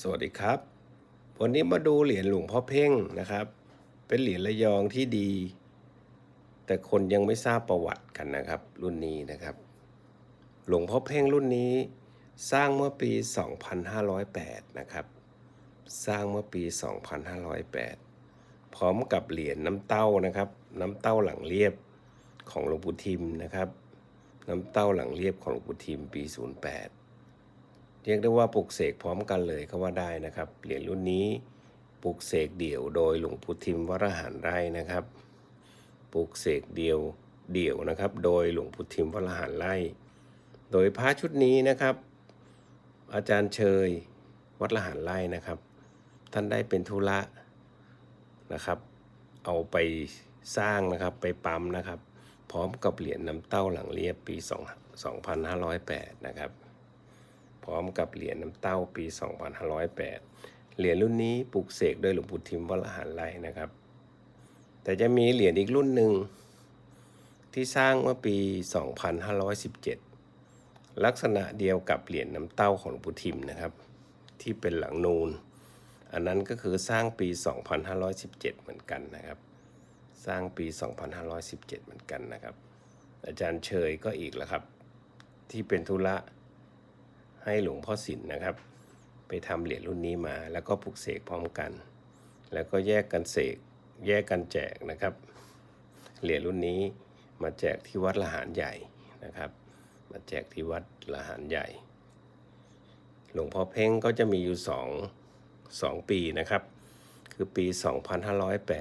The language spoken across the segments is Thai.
สวัสดีครับ วันนี้มาดูเหรียญหลวงพ่อเพ่งนะครับ เป็นเหรียญระยองที่ดี แต่คนยังไม่ทราบประวัติกันนะครับ รุ่นนี้นะครับ หลวงพ่อเพ่งรุ่นนี้ สร้างเมื่อปี 2508 นะครับ สร้างเมื่อปี 2508 พร้อมกับเหรียญน้ำเต้านะครับ น้ำเต้าหลังเรียบของหลวงปู่ทิมนะครับ น้ำเต้าหลังเรียบของหลวงปู่ทิมปี 08 เรียกได้ว่าปลุกเสกพร้อมกันเลยก็ว่าได้นะครับ เหรียญรุ่นนี้ปลุกเสกเดี่ยวโดยหลวงปู่ทิมวรหารไร่นะครับปลุกเสกเดี่ยวเดี่ยวนะครับ โดยหลวงปู่ทิมวรหารไร่โดยพระชุดนี้นะครับ อาจารย์เชยวัดละหารไร่นะครับ ท่านได้เป็นธุระนะครับ เอาไปสร้างนะครับไปปั๊มนะครับ พร้อมกับเหรียญน้ำเต้าหลังเรียบปี2 2508 นะครับ พร้อมกับเหรียญน้ำเต้าปี 2508 เหรียญรุ่นนี้ปลูกเสกโดยหลวงปู่ทิมวรหารไร่นะครับ แต่จะมีเหรียญอีกรุ่นหนึ่งที่สร้างเมื่อปี 2517 ลักษณะเดียวกับเหรียญน้ำเต้าของหลวงปู่ทิมนะครับ ที่เป็นหลังนูน อันนั้นก็คือสร้างปี 2517 เหมือนกันนะครับ สร้างปี 2517 เหมือนกันนะครับ อาจารย์เชยก็อีกแล้วครับ ที่เป็นธุระ ให้หลวงพ่อสินนะครับ ไปทำเหรียญรุ่นนี้มา แล้วก็ปลุกเสกพร้อมกัน แล้วก็แยกกันเสกแยกกันแจกนะครับ เหรียญรุ่นนี้มาแจกที่วัดละหารใหญ่นะครับ มาแจกที่วัดละหารใหญ่ หลวงพ่อเพ่งก็จะมีอยู่สองสองปีนะครับ คือปี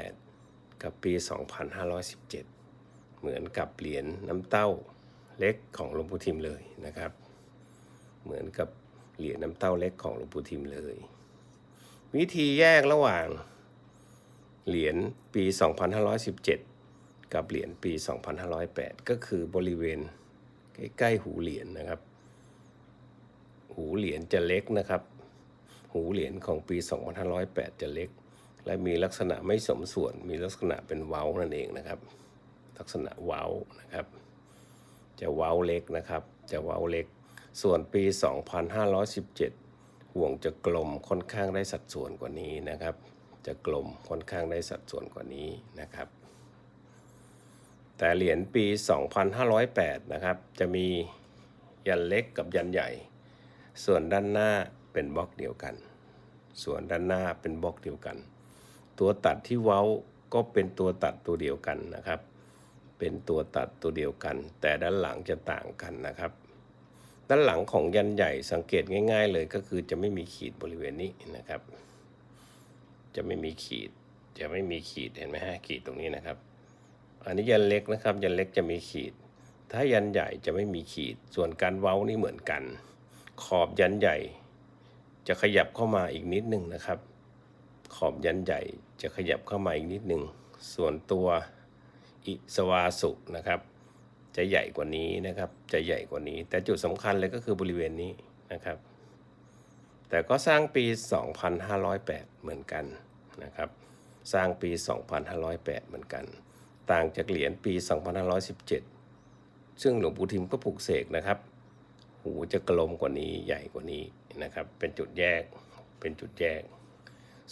2508 กับปี 2517 เหมือนกับเหรียญน้ำเต้าเล็กของหลวงปู่ทิมเลยนะครับ เหมือนกับเหรียญน้ำเต้าเล็กของหลวงปู่ทิมเลย วิธีแยกระหว่างเหรียญปี 2517 กับเหรียญปี 2508 ก็คือบริเวณใกล้ๆหูเหรียญนะครับ หูเหรียญจะเล็กนะครับ หูเหรียญของปี 2508 จะเล็ก และมีลักษณะไม่สมส่วน มีลักษณะเป็นเว้านั่นเองนะครับ ลักษณะเว้านะครับ จะเว้าเล็กนะครับ จะเว้าเล็ก ส่วนปี 2517 ห่วงจะกลมค่อนข้างได้สัดส่วนกว่านี้นะครับ จะกลมค่อนข้างได้สัดส่วนกว่านี้นะครับ แต่เหรียญปี 2508 นะครับ จะมียันเล็กกับยันใหญ่ ส่วนด้านหน้าเป็นบล็อกเดียวกัน ส่วนด้านหน้าเป็นบล็อกเดียวกัน ตัวตัดที่เว้าก็เป็นตัวตัดตัวเดียวกันนะครับ เป็นตัวตัดตัวเดียวกัน แต่ด้านหลังจะต่างกันนะครับ ด้านหลังของยันใหญ่สังเกตง่าย ๆ เลยก็คือจะไม่มีขีดบริเวณนี้นะครับ จะไม่มีขีด จะไม่มีขีดเห็นไหมฮะขีดตรงนี้นะครับ อันนี้ยันเล็กนะครับ ยันเล็กจะมีขีด ถ้ายันใหญ่จะไม่มีขีด ส่วนการเว้านี่เหมือนกัน ขอบยันใหญ่ จะขยับเข้ามาอีกนิดหนึ่งนะครับ ขอบยันใหญ่จะขยับเข้ามาอีกนิดหนึ่งส่วนตัวอิสวาสุนะครับ จะใหญ่กว่านี้นะครับ จะใหญ่กว่านี้ แต่จุดสำคัญเลยก็คือบริเวณนี้นะครับ แต่ก็สร้างปี 2508 เหมือนกันนะครับ สร้างปี 2508 เหมือนกัน ต่างจากเหรียญปี 2517 ซึ่งหลวงปู่ทิมก็ปลูกเสกนะครับ หูจะกลมกว่านี้ใหญ่กว่านี้นะครับ เป็นจุดแยก เป็นจุดแยก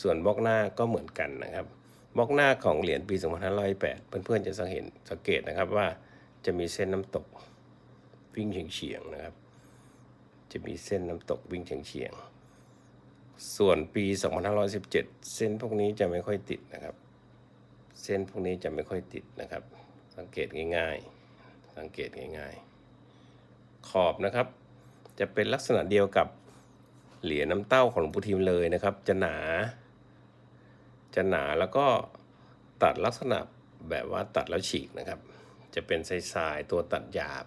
ส่วนบล็อกหน้าก็เหมือนกันนะครับบล็อกหน้าของเหรียญปี 2508 เพื่อนๆจะสังเห็นสังเกตนะครับว่า จะมีเส้นน้ำตกวิ่งเฉียงๆนะครับ จะมีเส้นน้ำตกวิ่งเฉียงๆส่วนปี 2517 เส้นพวกนี้จะไม่ค่อยติดนะครับ เส้นพวกนี้จะไม่ค่อยติดนะครับ สังเกตง่าย ๆ สังเกตง่ายๆ ขอบนะครับ จะเป็นลักษณะเดียวกับเหรียญน้ำเต้าของหลวงปู่ทิมเลยนะครับ จะหนา จะหนาแล้วก็ตัดลักษณะแบบว่าตัดแล้วฉีกนะครับ จะเป็นทรายๆตัวตัดหยาบ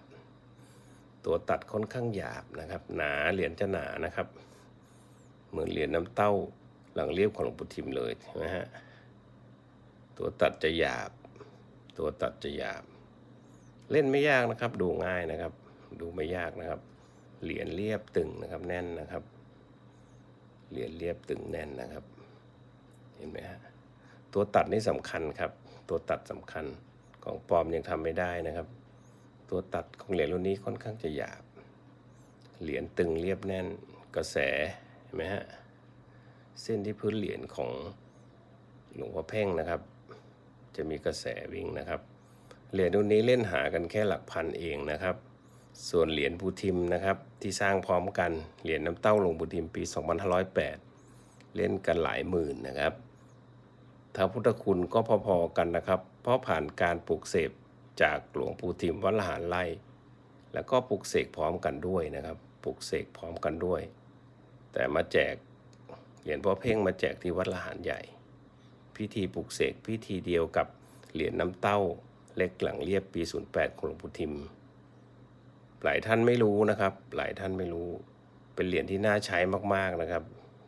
ตัวตัดค่อนข้างหยาบนะครับ หนาเหรียญจะหนานะครับ เหมือนเหรียญน้ำเต้าหลังเรียบของหลวงปู่ทิมเลยนะฮะตัวตัดจะหยาบ ตัวตัดจะหยาบ เล่นไม่ยากนะครับ ดูง่ายนะครับ ดูไม่ยากนะครับ เหรียญเรียบตึงนะครับ แน่นนะครับ เหรียญเรียบตึงแน่นนะครับ เห็นไหมฮะตัวตัดนี่สำคัญครับ ตัวตัดสำคัญ ของปลอมยังทำไม่ได้นะครับ ตัวตัดของเหรียญรุ่นนี้ค่อนข้างจะหยาบ เหรียญตึงเรียบแน่นกระแสเห็นไหมฮะเส้นที่พื้นเหรียญของหลวงพ่อเพ่งนะครับ จะมีกระแสวิ่งนะครับ เหรียญรุ่นนี้เล่นหากันแค่หลักพันเองนะครับ ส่วนเหรียญปูทิมนะครับที่สร้างพร้อมกันเหรียญน้ำเต้าหลวงปูทิมปี 2508 เล่นกันหลายหมื่นนะครับท้าพุทธคุณก็พอๆกันนะครับ เพราะผ่านการปลูกเสพจากหลวงปู่ทิมวัดละหารไร่แล้วก็ปลูกเสกพร้อมกันด้วยนะครับปลูกเสกพร้อมกันด้วย แต่มาแจกเหรียญพ่อเพ่งมาแจกที่วัดละหารใหญ่ พิธีปลูกเสกพิธีเดียวกับเหรียญน้ำเต้าเล็กหลังเรียบปี 08 ของหลวงปู่ทิม หลายท่านไม่รู้นะครับ หลายท่านไม่รู้ เป็นเหรียญที่น่าใช้มากๆนะครับ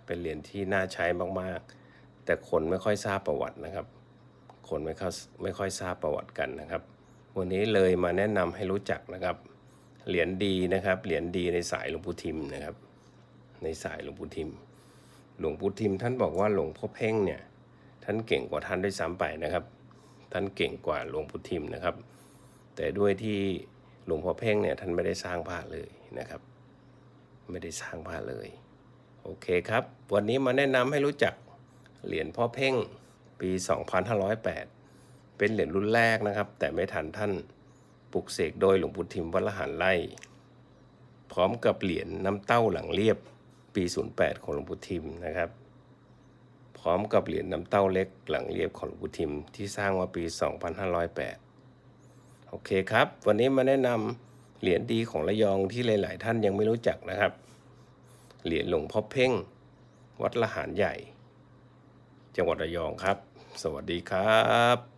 เป็นเหรียญที่น่าใช้มากๆ แต่คนไม่ค่อยทราบประวัตินะครับ คนไม่ค่อยไม่ค่อยทราบประวัติกันนะครับ วันนี้เลยมาแนะนำให้รู้จักนะครับ เหรียญดีนะครับเหรียญดีในสายหลวงปู่ทิมนะครับ ในสายหลวงปู่ทิม หลวงปู่ทิมท่านบอกว่าหลวงพ่อเพ่งเนี่ยท่านเก่งกว่าท่านด้วยซ้ำไปนะครับ ท่านเก่งกว่าหลวงปู่ทิมนะครับ แต่ด้วยที่หลวงพ่อเพ่งเนี่ยท่านไม่ได้สร้างพระเลยนะครับ ไม่ได้สร้างพระเลย โอเคครับ วันนี้มาแนะนำให้รู้จักเหรียญพ่อเพ่ง ปี 2508 เป็นเหรียญรุ่นแรกนะครับ แต่ไม่ทันท่านปลุกเสกโดยหลวงปู่ทิมวัดละหารไร่พร้อมกับเหรียญน้ำเต้าหลังเรียบปี 08 ของหลวงปู่ทิมนะครับ พร้อมกับเหรียญน้ำเต้าเล็กหลังเรียบของหลวงปู่ทิมที่สร้างมาปี 2508 โอเคครับ วันนี้มาแนะนำเหรียญดีของระยองที่หลาย ๆ ท่านยังไม่รู้จักนะครับ เหรียญหลวงพ่อเพ่ง วัดละหารใหญ่ จังหวัดระยองครับ สวัสดีครับ